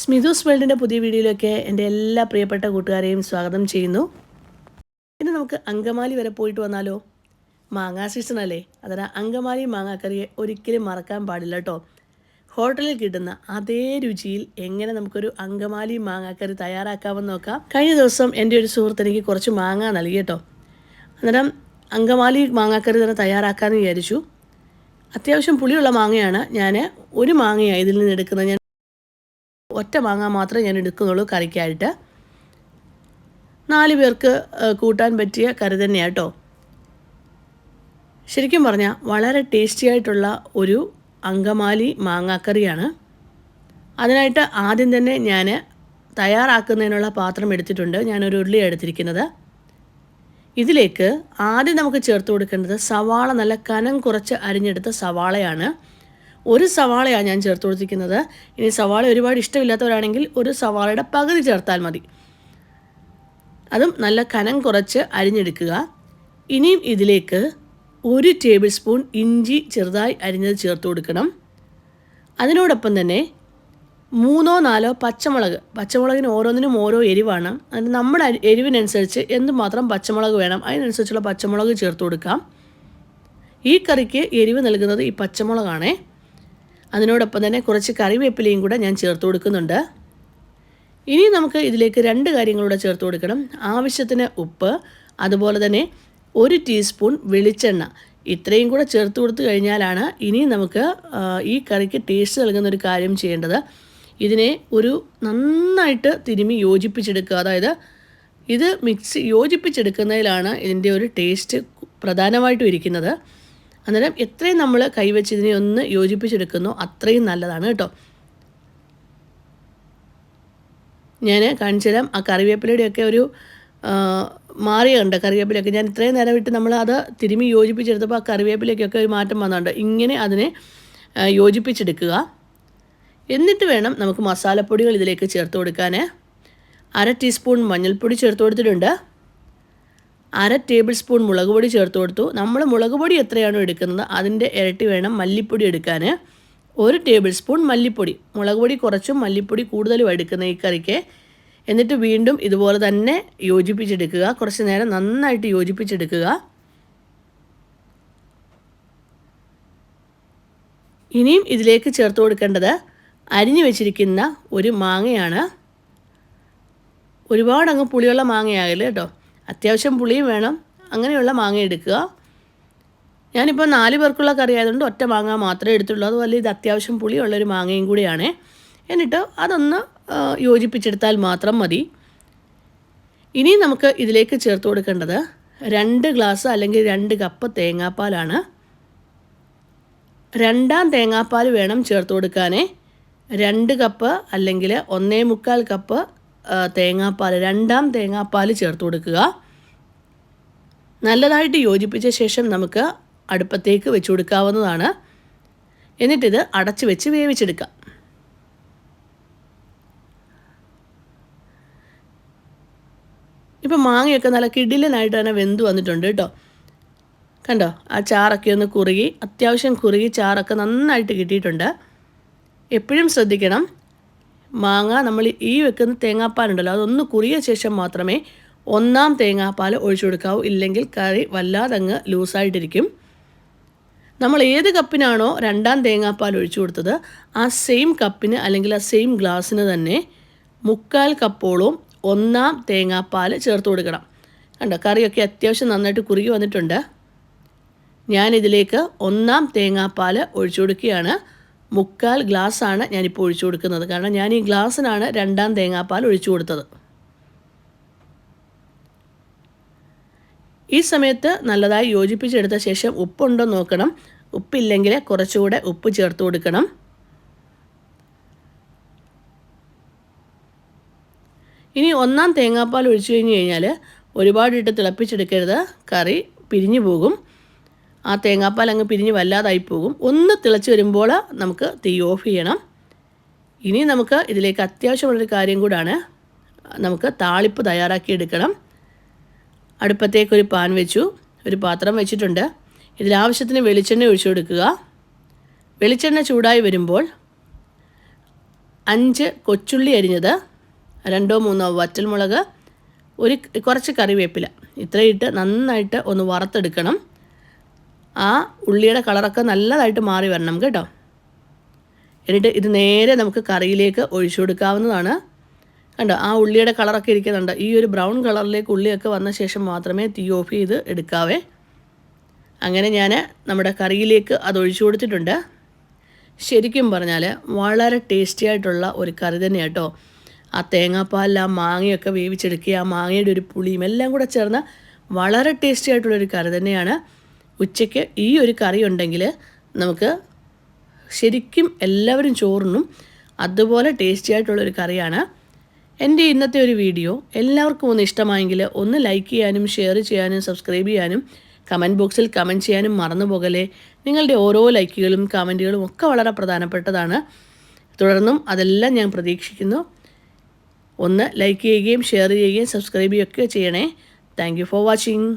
സ്മിതൂസ് വേൾഡിന്റെ പുതിയ വീഡിയോയിലൊക്കെ എന്റെ എല്ലാ പ്രിയപ്പെട്ട കൂട്ടുകാരെയും സ്വാഗതം ചെയ്യുന്നു. ഇന്ന് നമുക്ക് അങ്കമാലി വരെ പോയിട്ട് വന്നാലോ? മാങ്ങാ സീസൺ അല്ലേ? അതിനാൽ അങ്കമാലി മാങ്ങാക്കറിയെ ഒരിക്കലും മറക്കാൻ പാടില്ല കേട്ടോ ഹോട്ടലിൽ കിട്ടുന്ന അതേ രുചിയിൽ എങ്ങനെ നമുക്കൊരു അങ്കമാലി മാങ്ങാക്കറി തയ്യാറാക്കാമെന്ന് നോക്കാം. കഴിഞ്ഞ ദിവസം എന്റെ ഒരു സുഹൃത്ത് എനിക്ക് കുറച്ച് മാങ്ങ നൽകി കേട്ടോ അന്നേരം അങ്കമാലി മാങ്ങാക്കറി തന്നെ തയ്യാറാക്കാമെന്ന് വിചാരിച്ചു. അത്യാവശ്യം പുളിയുള്ള മാങ്ങയാണ്. ഞാൻ ഒരു മാങ്ങയാണ് ഇതിൽ നിന്ന് എടുക്കുന്നത്. ഞാൻ ഒറ്റ മാങ്ങ മാത്രമേ ഞാൻ എടുക്കുന്നുള്ളൂ കറിക്കായിട്ട്. നാല് പേർക്ക് കൂട്ടാൻ പറ്റിയ കറി തന്നെയാണ് കേട്ടോ ശരിക്കും പറഞ്ഞാൽ വളരെ ടേസ്റ്റി ആയിട്ടുള്ള ഒരു അങ്കമാലി മാങ്ങാക്കറിയാണ്. അതിനായിട്ട് ആദ്യം തന്നെ ഞാൻ തയ്യാറാക്കുന്നതിനുള്ള പാത്രം എടുത്തിട്ടുണ്ട്. ഞാനൊരു ഉരുളി എടുത്തിരിക്കുന്നത്. ഇതിലേക്ക് ആദ്യം നമുക്ക് ചേർത്ത് കൊടുക്കേണ്ടത് സവാള നല്ല കനം കുറച്ച് അരിഞ്ഞെടുത്ത സവാളയാണ്. ഒരു സവാളയാണ് ഞാൻ ചേർത്ത് കൊടുത്തിരിക്കുന്നത്. ഇനി സവാള ഒരുപാട് ഇഷ്ടമില്ലാത്തവരാണെങ്കിൽ ഒരു സവാളയുടെ പകുതി ചേർത്താൽ മതി. അതും നല്ല കനം കുറച്ച് അരിഞ്ഞെടുക്കുക. ഇനിയും ഇതിലേക്ക് ഒരു ടേബിൾ സ്പൂൺ ഇഞ്ചി ചെറുതായി അരിഞ്ഞത് ചേർത്ത് കൊടുക്കണം. അതിനോടൊപ്പം തന്നെ മൂന്നോ നാലോ പച്ചമുളക്. പച്ചമുളകിന് ഓരോന്നിനും ഓരോ എരിവാണ്. അതിന് നമ്മുടെ എരിവിനനുസരിച്ച് എന്തുമാത്രം പച്ചമുളക് വേണം അതിനനുസരിച്ചുള്ള പച്ചമുളക് ചേർത്ത് കൊടുക്കാം. ഈ കറിക്ക് എരിവ് നൽകുന്നത് ഈ പച്ചമുളകാണേ. അതിനോടൊപ്പം തന്നെ കുറച്ച് കറിവേപ്പിലയും കൂടെ ഞാൻ ചേർത്ത് കൊടുക്കുന്നുണ്ട്. ഇനി നമുക്ക് ഇതിലേക്ക് രണ്ട് കാര്യങ്ങളൂടെ ചേർത്ത് കൊടുക്കണം. ആവശ്യത്തിന് ഉപ്പ് അതുപോലെ തന്നെ ഒരു ടീസ്പൂൺ വെളിച്ചെണ്ണ. ഇത്രയും കൂടെ ചേർത്ത് കൊടുത്തു കഴിഞ്ഞാലാണ് ഇനി നമുക്ക് ഈ കറിക്ക് ടേസ്റ്റ് നൽകുന്ന ഒരു കാര്യം ചെയ്യേണ്ടത്. ഇതിനെ ഒരു നന്നായിട്ട് തിരുമി യോജിപ്പിച്ചെടുക്കുക. അതായത് ഇത് മിക്സ് യോജിപ്പിച്ചെടുക്കുന്നതിലാണ് ഇതിന്റെ ഒരു ടേസ്റ്റ് പ്രധാനമായിട്ടും ഇരിക്കുന്നത്. അന്നേരം എത്രയും നമ്മൾ കൈവച്ച് ഇതിനെ ഒന്ന് യോജിപ്പിച്ചെടുക്കുന്നോ അത്രയും നല്ലതാണ് കേട്ടോ. ഞാൻ കാണിച്ചു തരാം ആ കറിവേപ്പിലയുടെയൊക്കെ ഒരു മാറിയുണ്ട് കറിവേപ്പിലയൊക്കെ. ഞാൻ ഇത്രയും നേരം വിട്ട് നമ്മൾ അത് തിരുമി യോജിപ്പിച്ചെടുത്തപ്പോൾ ആ കറിവേപ്പിലയ്ക്കൊക്കെ ഒരു മാറ്റം വന്നുണ്ട് ഇങ്ങനെ അതിനെ യോജിപ്പിച്ചെടുക്കുക. എന്നിട്ട് വേണം നമുക്ക് മസാലപ്പൊടികൾ ഇതിലേക്ക് ചേർത്ത് കൊടുക്കാൻ. അര ടീസ്പൂൺ മഞ്ഞൾപ്പൊടി ചേർത്ത് കൊടുത്തിട്ടുണ്ട്. അര ടേബിൾ സ്പൂൺ മുളക് പൊടി ചേർത്ത് കൊടുത്തു. നമ്മൾ മുളക് പൊടി എത്രയാണോ എടുക്കുന്നത് അതിന്റെ ഇരട്ടി വേണം മല്ലിപ്പൊടി എടുക്കാൻ ഒരു ടേബിൾ സ്പൂൺ മല്ലിപ്പൊടി. മുളക് പൊടി കുറച്ചും മല്ലിപ്പൊടി കൂടുതലും എടുക്കുന്ന ഈ കറിക്ക്. എന്നിട്ട് വീണ്ടും ഇതുപോലെ തന്നെ യോജിപ്പിച്ചെടുക്കുക. കുറച്ച് നേരം നന്നായിട്ട് യോജിപ്പിച്ചെടുക്കുക. ഇനിയും ഇതിലേക്ക് ചേർത്ത് കൊടുക്കേണ്ടത് അരിഞ്ഞു വെച്ചിരിക്കുന്ന ഒരു മാങ്ങയാണ്. ഒരുപാട് അങ്ങ് പുളിയുള്ള മാങ്ങയാകില്ല കേട്ടോ അത്യാവശ്യം പുളിയും വേണം. അങ്ങനെയുള്ള മാങ്ങ എടുക്കുക. ഞാനിപ്പോൾ നാല് പേർക്കുള്ള കറി ആയതുകൊണ്ട് ഒറ്റ മാങ്ങ മാത്രമേ എടുത്തുള്ളൂ. അതുപോലെ ഇത് അത്യാവശ്യം പുളിയുള്ളൊരു മാങ്ങയും കൂടിയാണ്. എന്നിട്ട് അതൊന്ന് യോജിപ്പിച്ചെടുത്താൽ മാത്രം മതി. ഇനി നമുക്ക് ഇതിലേക്ക് ചേർത്ത് കൊടുക്കേണ്ടത് രണ്ട് ഗ്ലാസ് അല്ലെങ്കിൽ രണ്ട് കപ്പ് തേങ്ങാപ്പാലാണ്. രണ്ടാം തേങ്ങാപ്പാൽ വേണം ചേർത്ത് കൊടുക്കാനേ. രണ്ട് കപ്പ് അല്ലെങ്കിൽ ഒന്നേ മുക്കാൽ കപ്പ് തേങ്ങാപ്പാൽ രണ്ടാം തേങ്ങാപ്പാൽ ചേർത്ത് കൊടുക്കുക. നല്ലതായിട്ട് യോജിപ്പിച്ച ശേഷം നമുക്ക് അടുപ്പത്തേക്ക് വെച്ച് കൊടുക്കാവുന്നതാണ്. എന്നിട്ടിത് അടച്ച് വെച്ച് വേവിച്ചെടുക്കാം. ഇപ്പം മാങ്ങയൊക്കെ നല്ല കിടിലനായിട്ട് തന്നെ വെന്ത് വന്നിട്ടുണ്ട് കേട്ടോ. കണ്ടോ? ആ ചാറൊക്കെ ഒന്ന് കുറുകി അത്യാവശ്യം കുറുകി ചാറൊക്കെ നന്നായിട്ട് കിട്ടിയിട്ടുണ്ട്. എപ്പോഴും ശ്രദ്ധിക്കണം. മാങ്ങ നമ്മൾ ഈ വെക്കുന്ന തേങ്ങാപ്പാലുണ്ടല്ലോ അതൊന്ന് കുറിയ ശേഷം മാത്രമേ ഒന്നാം തേങ്ങാപ്പാൽ ഒഴിച്ചു കൊടുക്കാവൂ. ഇല്ലെങ്കിൽ കറി വല്ലാതങ്ങ് ലൂസായിട്ടിരിക്കും. നമ്മൾ ഏത് കപ്പിനാണോ രണ്ടാം തേങ്ങാപ്പാൽ ഒഴിച്ചു കൊടുത്തത് ആ സെയിം കപ്പിന് അല്ലെങ്കിൽ ആ സെയിം ഗ്ലാസ്സിന് തന്നെ മുക്കാൽ കപ്പോളും ഒന്നാം തേങ്ങാപ്പാൽ ചേർത്ത് കൊടുക്കണം. കണ്ടോ കറിയൊക്കെ അത്യാവശ്യം നന്നായിട്ട് കുറുകി വന്നിട്ടുണ്ട്. ഞാനിതിലേക്ക് ഒന്നാം തേങ്ങാപ്പാൽ ഒഴിച്ചു കൊടുക്കുകയാണ്. മുക്കാൽ ഗ്ലാസ്സാണ് ഞാനിപ്പോൾ ഒഴിച്ചു കൊടുക്കുന്നത്. കാരണം ഞാൻ ഈ ഗ്ലാസ്സിനാണ് രണ്ടാം തേങ്ങാപ്പാൽ ഒഴിച്ചു കൊടുത്തത്. ഈ സമയത്ത് നല്ലതായി യോജിപ്പിച്ചെടുത്ത ശേഷം ഉപ്പുണ്ടോ നോക്കണം. ഉപ്പില്ലെങ്കിൽ കുറച്ചുകൂടെ ഉപ്പ് ചേർത്ത് കൊടുക്കണം. ഇനി ഒന്നാം തേങ്ങാപ്പാൽ ഒഴിച്ചു കഴിഞ്ഞ് കഴിഞ്ഞാൽ ഒരുപാടിട്ട് തിളപ്പിച്ചെടുക്കരുത്. കറി പിരിഞ്ഞു പോകും. ആ തേങ്ങാപ്പാൽ അങ്ങ് പിരിഞ്ഞ് വല്ലാതായി പോകും. ഒന്ന് തിളച്ച് വരുമ്പോൾ നമുക്ക് തീ ഓഫ് ചെയ്യണം. ഇനി നമുക്ക് ഇതിലേക്ക് അത്യാവശ്യമുള്ളൊരു കാര്യം കൂടാണ്. നമുക്ക് താളിപ്പ് തയ്യാറാക്കി എടുക്കണം. അടുപ്പത്തേക്കൊരു പാൻ വെച്ചു. ഒരു പാത്രം വെച്ചിട്ടുണ്ട്. ഇതിലാവശ്യത്തിന് വെളിച്ചെണ്ണ ഒഴിച്ചു കൊടുക്കുക. വെളിച്ചെണ്ണ ചൂടായി വരുമ്പോൾ അഞ്ച് കൊച്ചുള്ളി അരിഞ്ഞത് രണ്ടോ മൂന്നോ വറ്റൽമുളക് ഒരു കുറച്ച് കറിവേപ്പില. ഇത്രയിട്ട് നന്നായിട്ട് ഒന്ന് വറുത്തെടുക്കണം. ആ ഉള്ളിയുടെ കളറൊക്കെ നല്ലതായിട്ട് മാറി വരണം കേട്ടോ. എന്നിട്ട് ഇത് നേരെ നമുക്ക് കറിയിലേക്ക് ഒഴിച്ചു കൊടുക്കാവുന്നതാണ്. കണ്ടോ ആ ഉള്ളിയുടെ കളറൊക്കെ ഇരിക്കുന്നുണ്ട്. ഈ ഒരു ബ്രൗൺ കളറിലേക്ക് ഉള്ളിയൊക്കെ വന്ന ശേഷം മാത്രമേ തീ ഓഫ് ചെയ്ത് എടുക്കാവേ. അങ്ങനെ ഞാൻ നമ്മുടെ കറിയിലേക്ക് അത് ഒഴിച്ചു കൊടുത്തിട്ടുണ്ട്. ശരിക്കും പറഞ്ഞാൽ വളരെ ടേസ്റ്റി ആയിട്ടുള്ള ഒരു കറി തന്നെയാണ് കേട്ടോ. ആ തേങ്ങാപ്പാലിൽ ആ മാങ്ങയൊക്കെ വേവിച്ചെടുക്കുക ആ മാങ്ങയുടെ ഒരു പുളിയും എല്ലാം കൂടെ ചേർന്ന് വളരെ ടേസ്റ്റി ആയിട്ടുള്ളൊരു കറി തന്നെയാണ്. ഉച്ചയ്ക്ക് ഈ ഒരു കറി ഉണ്ടെങ്കിൽ നമുക്ക് ശരിക്കും എല്ലാവരും ചോറിനും അതുപോലെ ടേസ്റ്റി ആയിട്ടുള്ളൊരു കറിയാണ്. എന്റെ ഇന്നത്തെ ഒരു വീഡിയോ എല്ലാവർക്കും ഒന്ന് ഇഷ്ടമായെങ്കിൽ ഒന്ന് ലൈക്ക് ചെയ്യാനും ഷെയർ ചെയ്യാനും സബ്സ്ക്രൈബ് ചെയ്യാനും കമന്റ് ബോക്സിൽ കമന്റ് ചെയ്യാനും മറന്നു പോകലേ നിങ്ങളുടെ ഓരോ ലൈക്കുകളും കമന്റുകളും ഒക്കെ വളരെ പ്രധാനപ്പെട്ടതാണ്. തുടർന്നും അതെല്ലാം ഞാൻ പ്രതീക്ഷിക്കുന്നു. ഒന്ന് ലൈക്ക് ചെയ്യുകയും ഷെയർ ചെയ്യുകയും സബ്സ്ക്രൈബ് ചെയ്യുകയൊക്കെ ചെയ്യണേ. Thank for watching